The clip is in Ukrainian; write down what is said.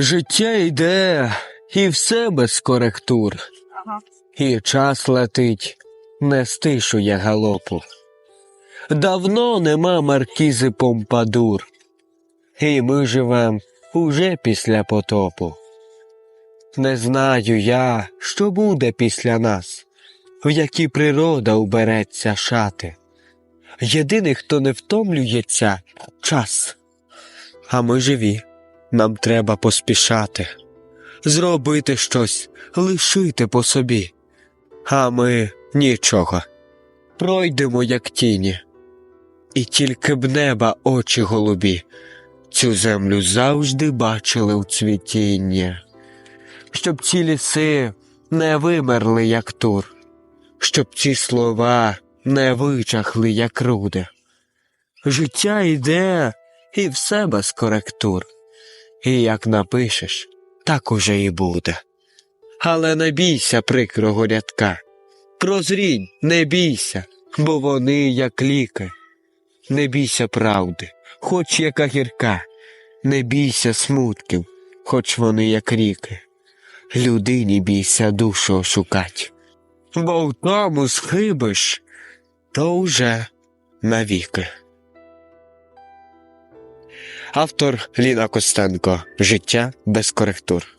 Життя йде, і все без коректур, Ага. і час летить, не стишує галопу. Давно нема маркізи Помпадур, і ми живем уже після потопу. Не знаю я, що буде після нас, в які природа убереться шати. Єдиний, хто не втомлюється, час. А ми живі, нам треба поспішати, зробити щось, лишити по собі. А ми нічого. Пройдемо, як тіні, і тільки б неба очі голубі, цю землю завжди бачили в цвітінні, щоб ці ліси не вимерли, як тур, щоб ці слова не вичахли, як руди. Життя йде, і все без коректур. І як напишеш, так уже і буде. Але не бійся прикрого рядка. Прозрінь, не бійся, бо вони як ліки. Не бійся правди, хоч яка гірка, не бійся смутків, хоч вони як ріки. Людині бійся душу ошукать, бо в тому схибиш, то уже навіки. Автор Ліна Костенко Життя без коректур.